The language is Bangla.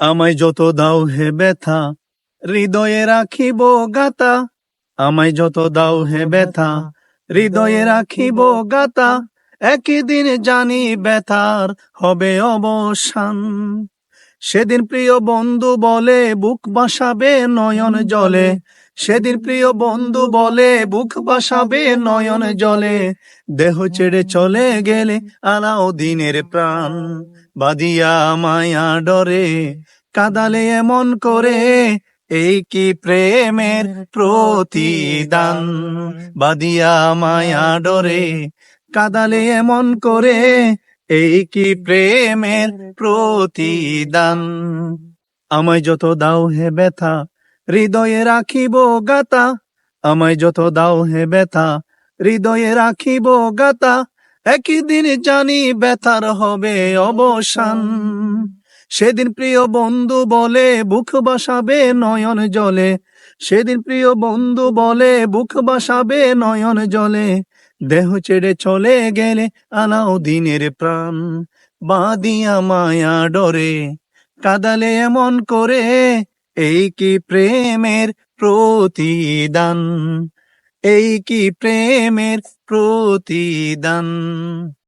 আমায় যত দাও হে ব্যথা, হৃদয়ে রাখিব গাতা আমায় যত দাও হে ব্যথা, হৃদয়ে রাখিব গাতা একই দিন জানি ব্যথার হবে অবসান। সেদিন প্রিয় বন্ধু বলে বুক বাসাবে নয়ন জলে। সেদিন প্রিয় বন্ধু বলে বুক বাসাবে নয়ন জলে। দেহ ছেড়ে চলে গেলে আলাও দিনের প্রাণ বাদিয়া মায়া ডরে। কাদালে এমন করে এই কি প্রেমের প্রতিদান বাদিয়া মায়া ডরে। কাদালে এমন করে এই কি প্রেমের প্রতিদান। আমায় যত দাও হে ব্যথা হৃদয়ে রাখিব গাতা আমায় যত দাও হে ব্যথা হৃদয়ে রাখিব গাতা একই দিন জানি ব্যথার হবে অবসান। সেদিন প্রিয় বন্ধু বলে বুক বাসাবে নয়ন জলে। সেদিন প্রিয় বন্ধু বলে বুক বাসাবে নয়ন জলে। দেহ ছেড়ে চলে গেলে আনাও দিনের প্রাণ। বাদিয়া মায়া ডরে, কাদালে এমন করে, এই কি প্রেমের প্রতিদান? এই কি প্রেমের প্রতিদান?